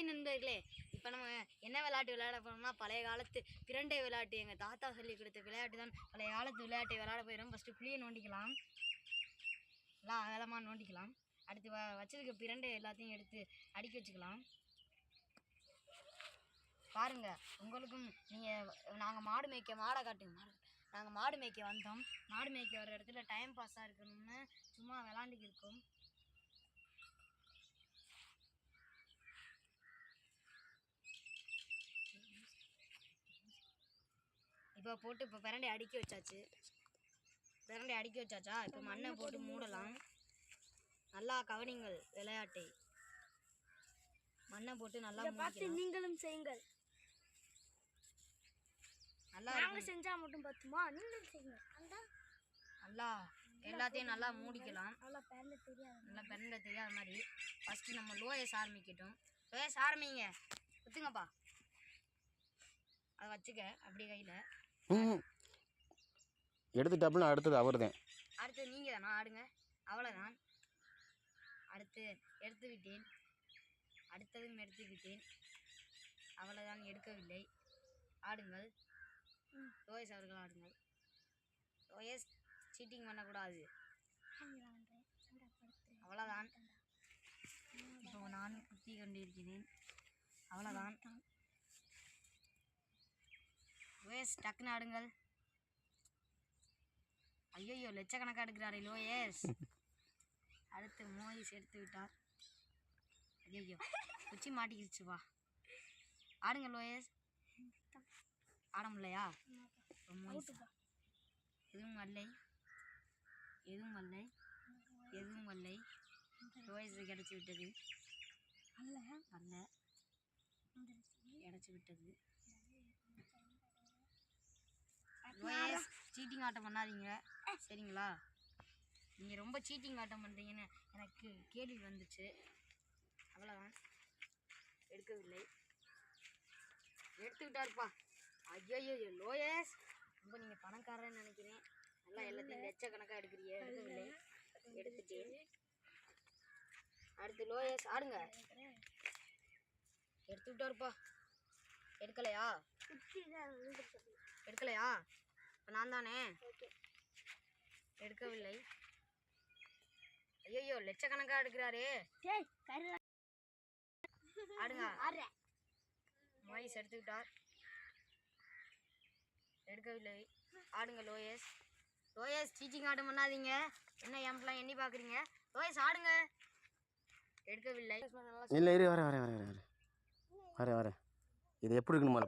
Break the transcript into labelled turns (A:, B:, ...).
A: Hi நண்பர்களே. இப்போ நம்ம என்ன விளையாட்டு விளையாட போனோம்னா பழைய காலத்து பிரண்டை விளையாட்டு. எங்கள் தாத்தா சொல்லி கொடுத்த விளையாட்டு தான் பழைய காலத்து விளையாட்டை விளையாட போயிடும் ஃபஸ்ட்டு புளியை நோண்டிக்கலாம். எல்லாம் அகலமாக நோண்டிக்கலாம். அடுத்து வ வச்சிருக்க பிரண்டை எல்லாத்தையும் எடுத்து அடுக்கி வச்சுக்கலாம். பாருங்கள் உங்களுக்கும் நீங்கள் நாங்கள் மாடு மேய்க்க மாடை காட்டுங்க. மாடு நாங்கள் மாடு மேய்க்க வந்தோம். மாடு மேய்க்க வர இடத்துல டைம் பாஸாக இருக்கணும்னு சும்மா விளாண்டுக்கு இருக்கோம் இப்போ போட்டு இப்போ பிரண்டை அடுக்கி வச்சாச்சு. பிரண்டை அடுக்கி வச்சாச்சா? இப்போ மண்ணை போட்டு மூடலாம். நல்லா கவனிங்கள் விளையாட்டை. மண்ணை போட்டு நல்லா
B: பார்த்து நீங்களும் செய்யுங்கள்.
A: நல்லா
B: நாங்க
A: இருக்கும்.
B: செஞ்சா மட்டும் பத்துமா? நீங்களும் செய்யுங்க அந்த
A: நல்லா எல்லாத்தையும் நல்லா மூடிக்கலாம்.
B: நல்லா பேர்ல தெரியாது
A: நல்லா பெரண்ட தெரியாத மாதிரி. ஃபஸ்ட்டு நம்ம லோயஸ் ஆரம்பிக்கட்டும். லோயஸ் ஆரம்பிங்க. குத்துங்கப்பா. அதை வச்சுக்க. அப்படி கையில்.
C: ம். எடுத்துட்டாப்புல அடுத்தது அவர் தான்
A: அடுத்து நீங்கள் தானா ஆடுங்க. அவ்வளோதான் அடுத்து எடுத்து விட்டேன் அடுத்ததும் எடுத்து விட்டேன் அவ்வளோதான் எடுக்கவில்லை. ஆடுங்கள்.
B: ம்.
A: லோயஸ் அவர்கள் ஆடுங்கள். லோயஸ் சீட்டிங் பண்ணக்கூடாது. அவ்வளோதான் இப்போ நான் குத்தி கொண்டிருக்கிறேன். அவ்வளோதான் லோயஸ் டக்குன்னு ஆடுங்கள். ஐயோ லட்சக்கணக்காக எடுக்கிறாரே லோயஸ். அடுத்து மோயிஸ் எடுத்து விட்டார். ஐயோ குச்சி மாட்டிக்கிடுச்சு வா. ஆடுங்க லோயஸ். ஆட முடியலையா? எதுவும் வரலை. எதுவும் வரலை. எதுவும் வரலை. லோயஸ் கிடச்சி விட்டது. வரல. கிடச்சி விட்டது. லோயஸ் சீட்டிங் ஆட்டம் பண்ணாதீங்க. சரிங்களா? நீங்கள் ரொம்ப சீட்டிங் ஆட்டம் பண்ணுறீங்கன்னு எனக்கு கேள்வி வந்துச்சு. அவ்வளோதான் எடுக்கவில்லை. எடுத்துக்கிட்டாருப்பா. ஐயோ லோயஸ். ரொம்ப நீங்கள் பணக்காரன்னு நினைக்கிறேன். நல்லா எல்லாத்தையும் லட்சக்கணக்காக எடுக்கிறீங்க. எடுக்கவில்லை. எடுத்துட்டேன். அடுத்து லோயஸ். ஆடுங்க. எடுத்து விட்டாருப்பா எடுக்கலையா எடுக்கலையா? இப்போ நான் தானே? எடுக்கவில்லை. ஐயோ லட்சக்கணக்காக எடுக்கிறாரே. ஆடுங்க வாய்ஸ் எடுத்துக்கிட்டார். எடுக்கவில்லை. ஆடுங்க லோயஸ். லோயஸ் டீச்சிங் ஆட்டம் பண்ணாதீங்க. என்ன எம்பெல்லாம் எண்ணி பார்க்குறீங்க லோயஸ் ஆடுங்க. எடுக்கவில்லை.
C: இல்லை இரு வரேன் வரேன் வரேன் வரேன் வரேன் வரேன் வரேன் இது எப்படி இருக்கணுமா?